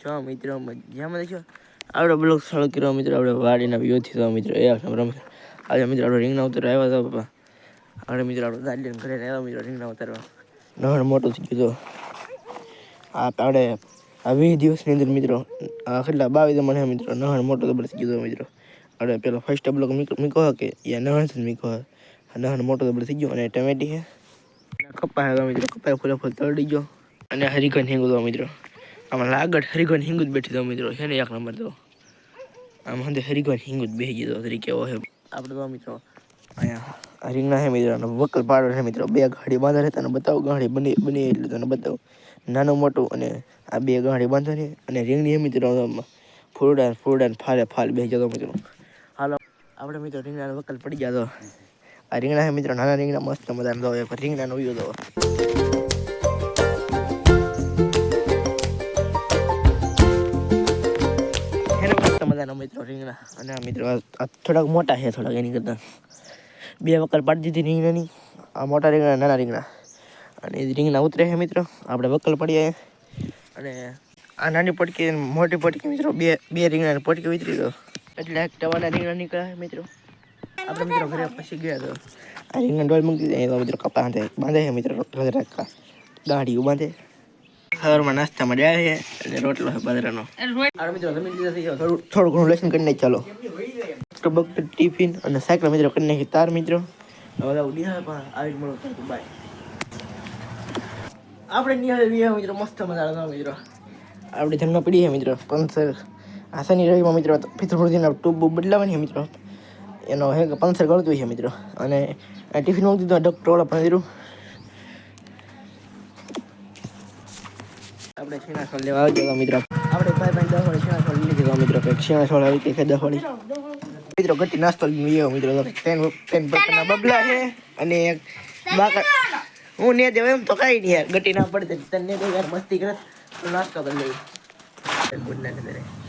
છો મિત્રો મજામાં છો આપણે બ્લોગ સારો કર્યો મિત્રો આપણે વાડીના વ્યૂથી તો મિત્રો એ આવશે રમે આજે મિત્રો આપણે રીંગણા ઉતર આવ્યા હતા, પપ્પા. આપણે મિત્રો આપણે દાદીને ઘરે આવ્યા મિત્રો રીંગણા ઉતારવા. નહણ મોટો થઈ ગયું આ આપણે આ વીસ દિવસની અંદર મિત્રો, આ કેટલા, બાવીસ મને મિત્રો. નહણ મોટો તો બળી ગયો મિત્રો. આપણે પેલો ફર્સ્ટ બ્લોક મીકો કે એ નહણ છે મીકો આ મોટો તો બળી ગયો અને ટમેટી છે. કપા હતા મિત્રો કપા ફૂલે ફૂલ તળી ગયો. અને હરીકન હેંગો મિત્રો. આમાં લાગડ હરીગન હિંગુ જ બેઠી તો મિત્રો છે ને એક નંબર તો. આમ હંદે હરીગન હિંગુ જ ગયો તરીકે એવો છે આપણે તો મિત્રો અહીંયા રીંગણા હે મિત્રો, અને વકલ પાડો છે મિત્રો. બે ગાડી બાંધા રહેતા અને બતાવો, ગાડી બની બની એટલે તને બતાવો. નાનું, મોટું, અને આ બે ગાડી બાંધો છે, અને રીંગણી હે મિત્રો ફૂરડા ફૂરડા ફાલે ફાલ બેસી જતો મિત્રો. હાલો આપણે મિત્રો રીંગણા વકલ પડી ગયા તો. આ રીંગણા હે મિત્રો, નાના રીંગણા, મસ્ત મજાના એક રીંગણાનો વ્યૂ દો મસ્ત મજાના મિત્રો રીંગણા. અને મિત્રો થોડાક મોટા છે, થોડાક એની કરતાં. બે વકલ પાડી દીધી રીંગણાની. આ મોટા રીંગણા, નાના રીંગણા. અને એ રીંગણા ઉતરે છે મિત્રો. આપણે વકલ પડીએ અને આ નાની પટકી, મોટી પટકી મિત્રો. બે બે રીંગણાની પટકી ઉતરી ગયો એટલે એક ટવાના રીંગણા નીકળ્યા મિત્રો. આપણે મિત્રો ઘરે પછી ગયા તો આ રીંગણા ડોલ મૂકી દીધા મિત્રો કપા બાંધે. બાંધે છે મિત્રો ગાડીઓ બાંધે. સવારમાં નાસ્તામાં જાય છે. રોટલો છે બાજરાનો. મિત્રો જમીન લીધા થોડું થોડું ઘણું લેસન કરી નાખી ચાલો. ટિફિન અને સાયકલ મિત્રો કરી નાખી તાર મિત્રો. હવે તો પણ આવી મળો બાય આપણે નિહાળ મિત્રો મસ્ત મજા મિત્રો. આપણે જન્મ પડી છે મિત્રો. પંચર. આસાની રહીમાં મિત્રો પિત્રપુરજીના ટ્યુબ બૂબ બદલાવાની મિત્રો. એનો હે પંસર ગળતું છે મિત્રો. અને ટિફિન મૂકી દીધો ડોક્ટર વાળા પણ આપણે છીણા છોડ લેવા આવી ગયા મિત્રો. આપણે ભાઈ ભાઈ દસ વાળી છીણા છોડ લઈ દીધા મિત્રો. કે છીણા છોડ આવી દસ વાળી મિત્રો ગટી નાસ્તો લઈને મિત્રો. પેન પેન પ્રકારના બબલા છે અને એક બાકા હું ને દેવ એમ તો કાંઈ નહીં યાર. ગટી ના પડતે તને યાર મસ્તી તો નાસ્તો કરી લઈ ગુડ નાઇટ